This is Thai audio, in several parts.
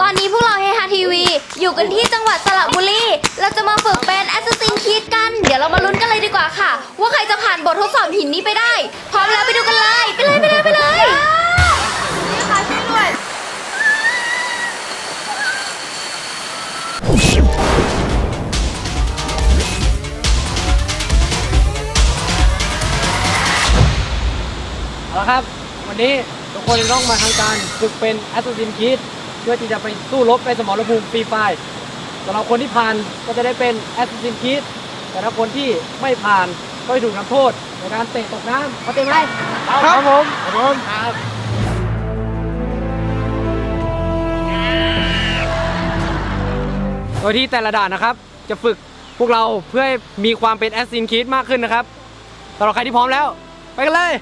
ตอนนี้พวกเราเฮฮาทีวี อยู่กันที่จังหวัดสระบุรี เราจะมาฝึกเป็น Assassin's Creed กัน เดี๋ยวเรามาลุ้นกันเลยดีกว่าค่ะ ว่าใครจะผ่านบททดสอบหินนี้ไปได้ พร้อมแล้วไปดูกันเลย ไปเลยไปเลยไปเลยนี่ค่ะช่วยด้วยเอาละครับ วันนี้ทุกคนจะต้องมาทำการฝึกเป็น Assassin's Creed เพื่อที่จะไปสู้รบในสมรภูมิฟรีไฟร์สำหรับคนที่ผ่านก็จะได้เป็น Assassin's Creed แต่ถ้าคนที่ไม่ผ่านก็จะถูกทำโทษในการเตะตกน้ำเข้าใจไหมครับผมครับผมครับโดยที่แต่ละด่านนะครับ จะฝึกพวกเราเพื่อให้มีความเป็น Assassin's Creed มากขึ้นนะครับสำหรับใครที่พร้อมแล้ว ไปกันเลย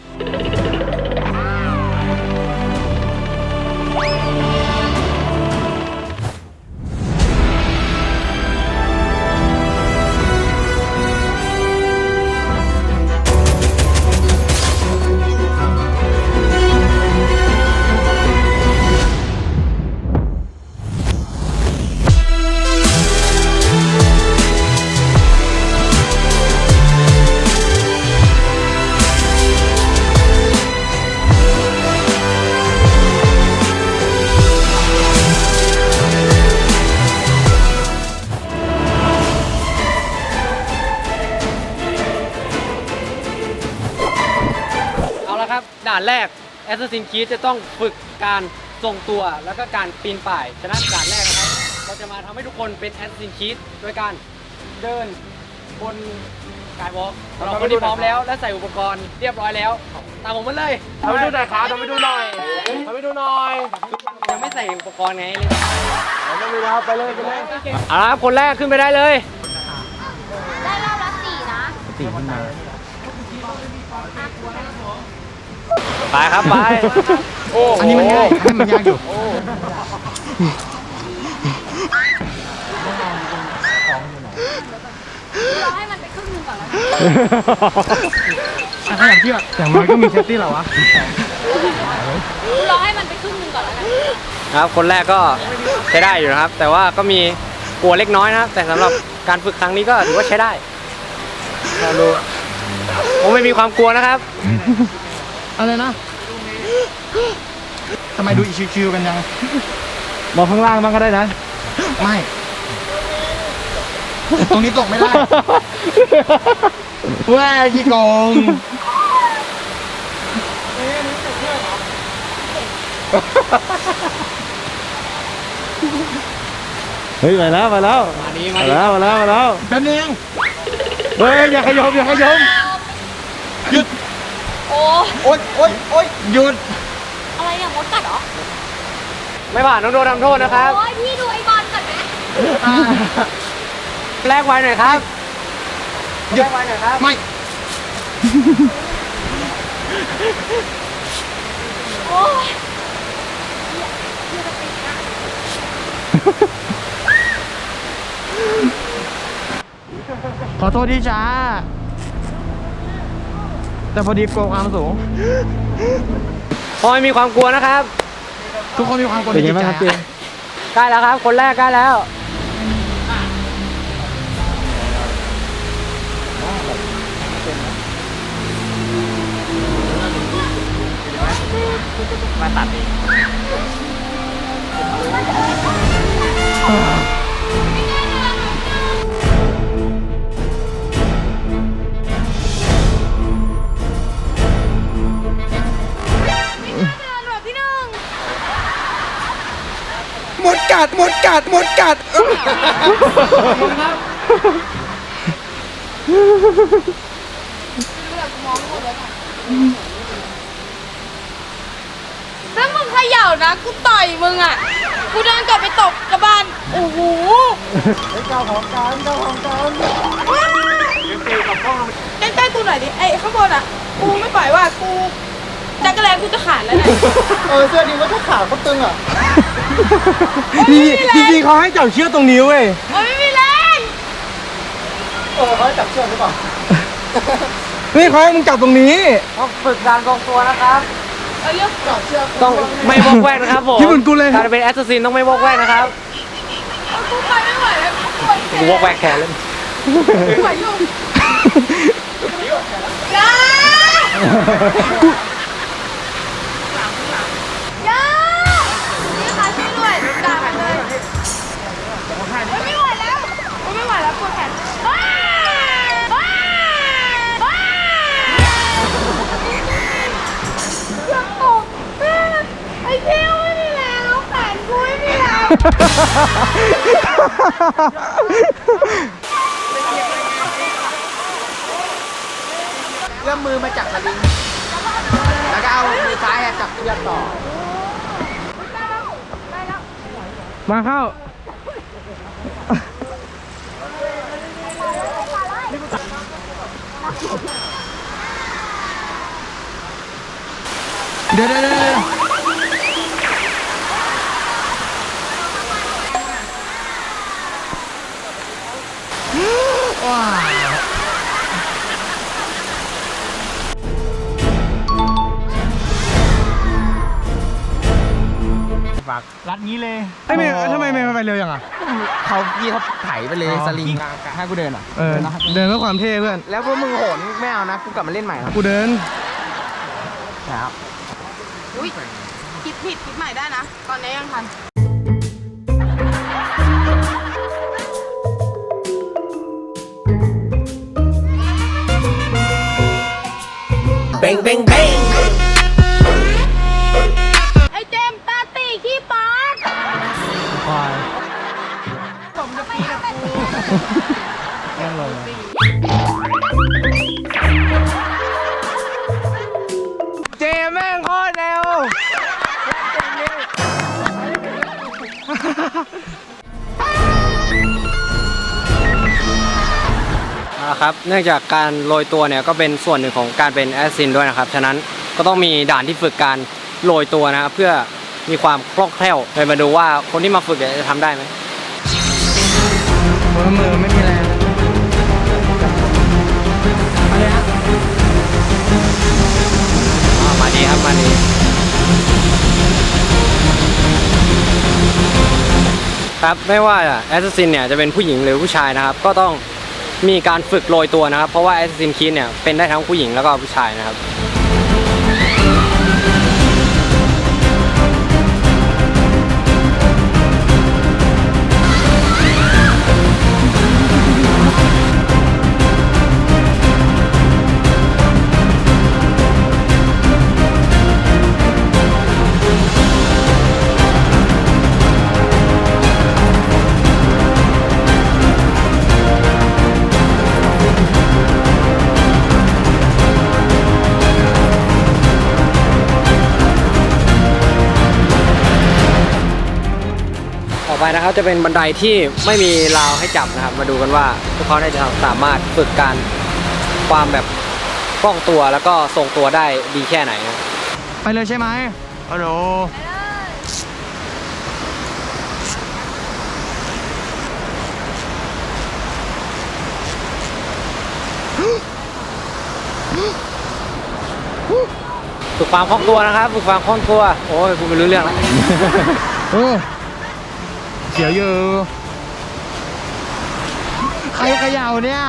ด่านแรก Assassin's Creed จะต้องฝึกการทรงตัวแล้วก็การปีนป่าย ฉะนั้นด่านแรกนะครับ เราจะมาทำให้ทุกคนเป็น Assassin's Creed โดยการเดินบนกายวอล์กสำหรับคนที่พร้อมแล้วและใส่อุปกรณ์เรียบร้อยแล้ว ตามผมมาเลยทำไปดูหน่อยครับทำไปดูหน่อยทำไปดูหน่อย ยังไม่ใส่อุปกรณ์ไงเลยทำไปแล้วไปเลยไปเลยเอาละครับคนแรกขึ้นไปได้เลยได้รอบละสี่นะ ไปครับไปโอ้อันนี้มันง่ายอันนี้มันยากอยู่ เราให้มันไปครึ่งหนึงก่อนแล้วกันอะถ้าอย่างที่แบบอย่างน้อยก็มีเซฟตี้เหรอวะ เราให้มันไปครึ่งหนึงก่อนแล้วกัน ครับ คนแรกก็ใช้ได้อยู่นะครับ แต่ว่าก็มีกลัวเล็กน้อยนะครับ แต่สำหรับการฝึกครั้งนี้ก็ถือว่าใช้ได้เราดูผมไม่มีความกลัวนะครับ อะไรนะทำไมดูอีชิวๆกันยัง มองข้างล่างบ้างก็ได้นะ ไม่แต่ตรงนี้ตกไม่ได้แว่ขี้โกงเฮ้ยมาแล้วมาแล้วมาดีมามาดีแล้วมาแล้วมาแล้วแป๊บนึงเฮ้ยอย่าขยมอย่าขยมหยุดโอ้โอ๊ยโอ๊ยโอ๊ยหยุด อะไรเนี่ยมดกัดเหรอไม่ผ่านต้องโดนทำโทษนะครับ โอ้ยพี่ดูไอ้บอลก่อนไหมแลกไว้หน่อยครับหยุแลด กไว้หน่อยครับ ไม่ โอ้ยขอโทษที่ช้า แต่พอดีกลัวความสูงพอไม่มีความกลัวนะครับ ทุกคนมีความกลัวในจิตใจอะใกล้แล้วครับ คนแรกใกล้แล้ว มาตัดอีก มดกัดหมดกัดหมดกัดถ้ามึงเขย่านะกูต่อยมึงอะ กูเดินกลับไปตบกระบาลโอ้โหเก้าของการเก้าของการใกล้ๆกูหน่อยดิไอ้ข้างบนอะ กูไม่ปล่อยว่ากู จักรแลกูจะขาดแล้วเนี่ยเออเสื้อดีว่าถ้าขาเขาตึงอะจริงจริงเขาให้จับเชือกตรงนิ้วเว้ยโอ้ยไม่มีแรงเออเขาให้จับเชือกหรือเปล่านี่เขาให้มึงจับตรงนี้ต้องฝึกการทรงตัวนะครับเเราเลือกเจาะเชือกต้องไม่วอกแวกนะครับผมคิดเหมือนกูเลยการเป็นแอสซัสซินต้องไม่วอกแวกนะครับกูไปไม่ไหวแล้วกูปวดแขกูนวอกแวกแขนเลยไม่ไหวอยู่ยาย แรงเอื้อมมือมาจับสลิง แล้วก็เอามือซ้ายอะจับเชือกต่อ มาเข้า เดี๋ยวเดี๋ยวเดี๋ยวเดี๋ยว งี้เลยไอ้เมย์ทำไมเมย์มันไปเร็วอย่างอะเขาพี่เขาไถไปเลยอ๋อสลิงให้กูเดินอะเออเดินเพื่อความเท่เพื่อน แล้วพวกมึงโหนไม่เอานะกูกลับมาเล่นใหม่นะกูเดินครับอุ้ยคิดผิดคิดใหม่ได้นะ ตอนนี้ยังทันเบงเบงเบง แม่งลงอะเจแม่งโคตรเร็วเอาละครับ เนื่องจากการโรยตัวเนี่ยก็เป็นส่วนหนึ่งของการเป็นแอสซินด้วยนะครับ ฉะนั้นก็ต้องมีด่านที่ฝึกการโรยตัวนะครับ เพื่อมีความคล่องแคล่วเลยมาดูว่าคนที่มาฝึกเนี่ยจะทำได้ไหม มือมือไม่มีแรงมาเลยฮะมาดีครับมาดีครับไม่ว่าแอสซินเนี่ยจะเป็นผู้หญิงหรือผู้ชายนะครับ ก็ต้องมีการฝึกโรยตัวนะครับ เพราะว่าแอสซินคีเนี่ยเป็นได้ทั้งผู้หญิงแล้วก็ผู้ชายนะครับ นะครับจะเป็นบันไดที่ไม่มีราวให้จับนะครับ มาดูกันว่าพวกเขาเนี่ยจะสามารถฝึกการความแบบคล่องตัวแล้วก็ทรงตัวได้ดีแค่ไหนนะไปเลยใช่ไหมฮัลโหลฝึกความคล่องตัวนะครับ ฝึกความคล่องตัว โอ้ยคุณไม่รู้เรื่องแล้วโอ้ เสียวอยู่ ใครเขย่าเนี่ย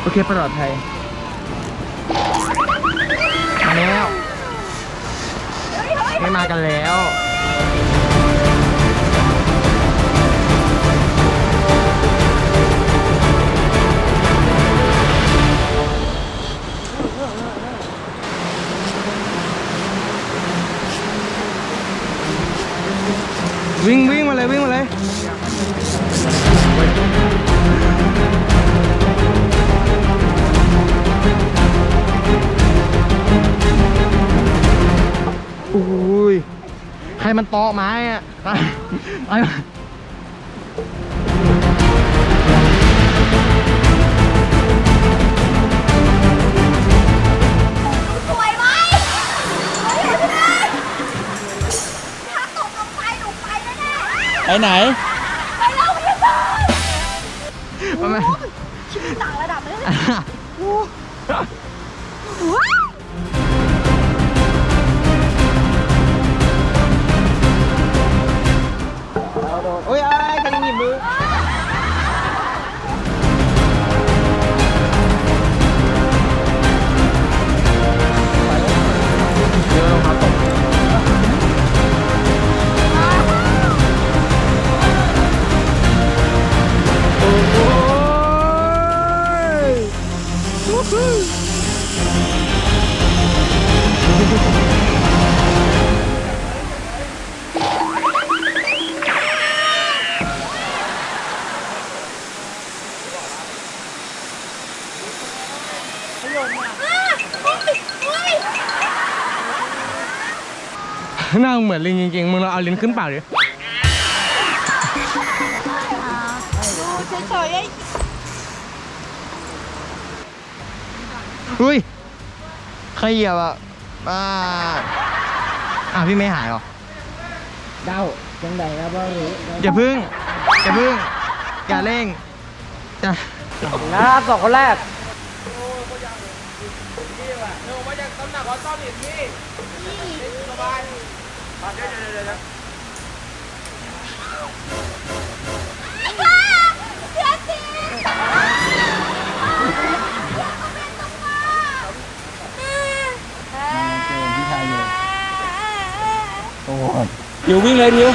โอเคปลอดภัยมาแล้วไม่มากันแล้ว วิ่งวิ่งมาเลยวิ่งมาเลยโอ้ยใครมันตอกไม้อะไป ไปไหนไปโรงพยาบาลโอ้โหชิตต่างระดับเลยนะ โอ้โห หน้ามึงเหมือนลิงจริงๆ มึงเราเอาลิ้นขึ้นปากดิเฉยๆไอ้อุ้ยใครเหยียบอะ บ้าอะพี่ไม่หายหรอ เด้าจังใดครับว่าหรืออย่าพึ่ง อย่าพึ่ง อย่าเร่งจะนะครับสองคนแรก ทิววิ่งเลยทิว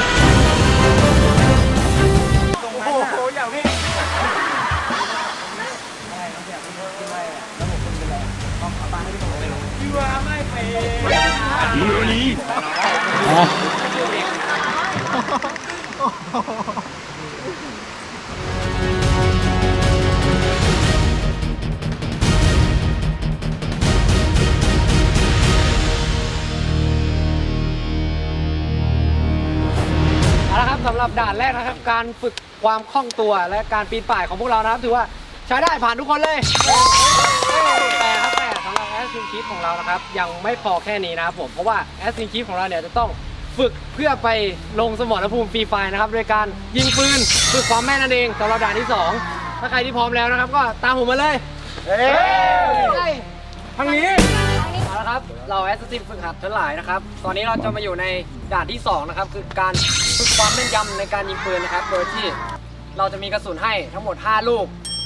ละครับสำหรับด่านแรกนะครับ การฝึกความคล่องตัวและการปีนป่ายของพวกเรานะครับ ถือว่าใช้ได้ผ่านทุกคนเลยแต่ครับแต่สำหรับแอสซินคีฟของเรานะครับ ยังไม่พอแค่นี้นะครับผมเพราะว่าแอสซินคีฟของเราเนี่ยจะต้องฝึกเพื่อไปลงสมรภูมิฟรีไฟร์นะครับโดยการยิงปืนฝึกความแม่นนั่นเองสำหรับด่านที่ 2 ถ้าใครที่พร้อมแล้วนะครับ ก็ตามผมมาเลยเฮ้ย ทางนี้ เอาละครับ เราแอสซิสฝึกหัดทั้งหลายนะครับ ตอนนี้เราจะมาอยู่ในด่านที่ 2 นะครับ คือการฝึกความแม่นยำในการยิงปืนนะครับ โดยที่เราจะมีกระสุนให้ทั้งหมด 5 ลูก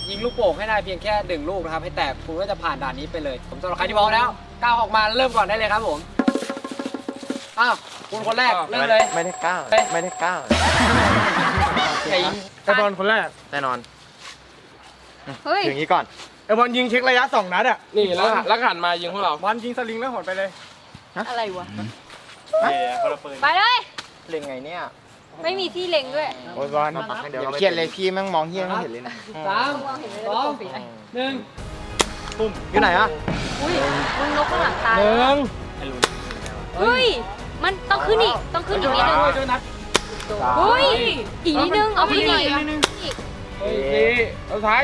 ยิงลูกโป่งให้ได้เพียงแค่หนึ่งลูกนะครับ ให้แตกคุณก็จะผ่านด่านนี้ไปเลย ผมสำหรับใครที่พร้อมแล้วก้าวออกมาเริ่มก่อนได้เลยครับผมอ้าวคุณคนแรกเริ่มเลย ไม่ได้ก้าวเฮ้ย ไม่ได้ก้าวไอ้ยิงไอบอลคนแรกแน่นอนเฮ้ย อย่างนี้ก่อนไอบอลยิงเช็คระยะสองนัดอะนี่แล้วแล้วหันมายิงพวกเราบอลยิงสลิงแล้วหดไปเลยอะไรวะคนละปืนไปเลย เล่นไงเนี่ยไม่มีที่เล็งด้วยโอ้ยบอลเดี๋ยวเครียดเลยพี่แม่งมองเฮี้ยไม่เห็นเลยนะสามสองหนึ่งอยู่ไหนอะอุ้ยมึงนกข้างหลังตายหนึ่งเฮ้ย มันต้องขึ้นอีก ต้องขึ้นอีกนิดนึงเฮ้ย อีกนิดนึง เอาขึ้นอีกเฮ้ยเอาท้าย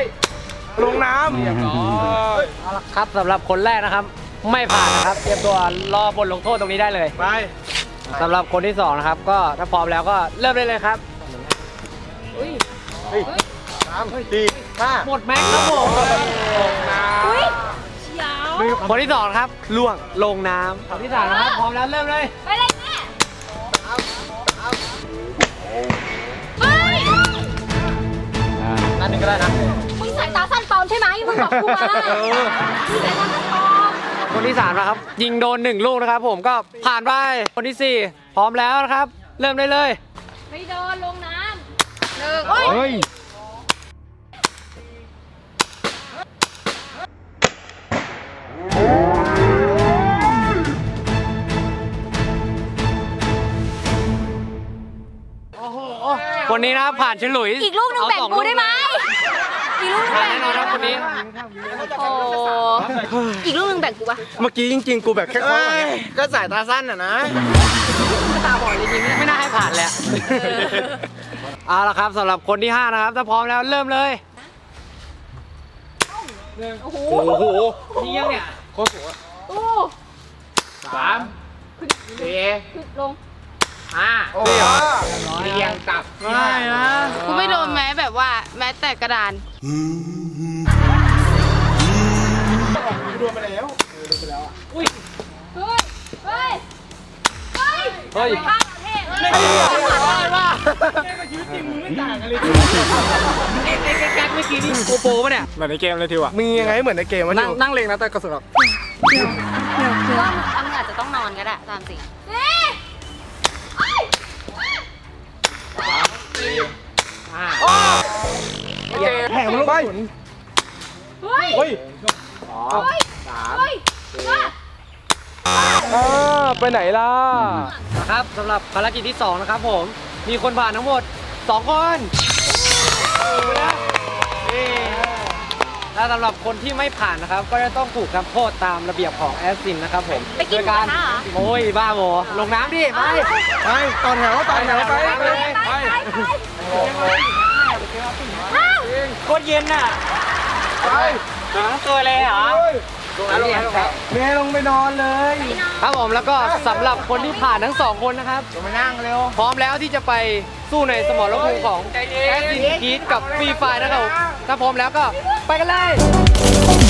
ลงน้ำเรียบร้อยเอาละครับสำหรับคนแรกนะครับ ไม่ผ่านนะครับ เตรียมตัวรอบทลงโทษตรงนี้ได้เลยไปสำหรับคนที่สองนะครับ ก็ถ้าพร้อมแล้วก็เริ่มได้เลยครับสามสี่ห้าหมดแม็กซ์ครับผมอุ้ยคนที่สองนะครับล่วงลงน้ำคนที่สามนะครับพร้อมแล้วเริ่มเลยไปเลยแม่เฮ้ยนั่นหนึ่งก็ได้นะ ใช่ไหมมึงบอกกูมามึงสายตาสั้นปลอมคนที่สามนะครับ ยิงโดนหนึ่งลูกนะครับ ผมก็ผ่านไปคนที่สี่พร้อมแล้วนะครับ เริ่มได้เลยไม่โดนลงน้ำหนึ่งเฮ้ยเฮ้ยคนนี้นะครับผ่านฉลุยอีกลูกหนึ่งแบ่งกูได้ไหมอี กลูกหนึ่งผ่านแบ่งแน่นอนครับคนนี้ โอ้อีกลูกหนึ่งแบ่งกูปะเมื่อกี้จริงๆ กูแบบแค่คว้าอย่างเงี้ยก็สายตาสั้นอะนะตาบอดจริงๆไม่น่าให้ผ่านแหละเอาละครับสำหรับคนที่ห้านะครับ ถ้าพร้อมแล้วเริ่มเลยหนึ่งโอ้โหโอ้โหยิงยังเนี่ยโอ้สามสี่ขึ้นลง อ่าโอ้โหเรียงตับไม่นะกูไม่โดนแม้แบบว่าแม้แต่กระดานอุ้ยเฮ้ยเฮ้ยเฮ้ยเฮ้ยข้างประเทศเฮ้ยแก๊กเมื่อกี้นี่โกโปรปะเนี่ยเหมือนในเกมเลยทิวอะมึงยังไงเหมือนในเกมวะนั่ทิงวนั่งเลงนะแต่กระสุนแบบว่ามึงอาจจะต้องนอนก็ได้ตามสิ นี่เฮ้ย แผงมันลงไปเฮ้ย เฮ้ยเฮ้ยเฮ้ยอ่าไปไหนล่ะนะครับสำหรับภารกิจที่ 2 นะครับผม มีคนผ่านทั้งหมด 2 คน และสำหรับคนที่ไม่ผ่านนะครับ ก็จะต้องถูกทำโทษตามระเบียบของแอสซินนะครับผมไปกินหมูกระทะเหรอ โอ้ยบ้าโมลงน้ำดิไปไปต่อแถวต่อแถวไปไปเลยไปไปโคตรเย็นน่ะไปตัวเลยเหรอเมย์ลงไปนอนเลยครับผมแล้วก็สำหรับคนที่ผ่านทั้งสองคนนะครับ ลงไปนั่งเร็ว พร้อมแล้วที่จะไป สู้ในสมรภูมิของแอสซินกีดกับฟรีไฟนะครับผมถ้าพร้อมแล้วก็ไปกันเลย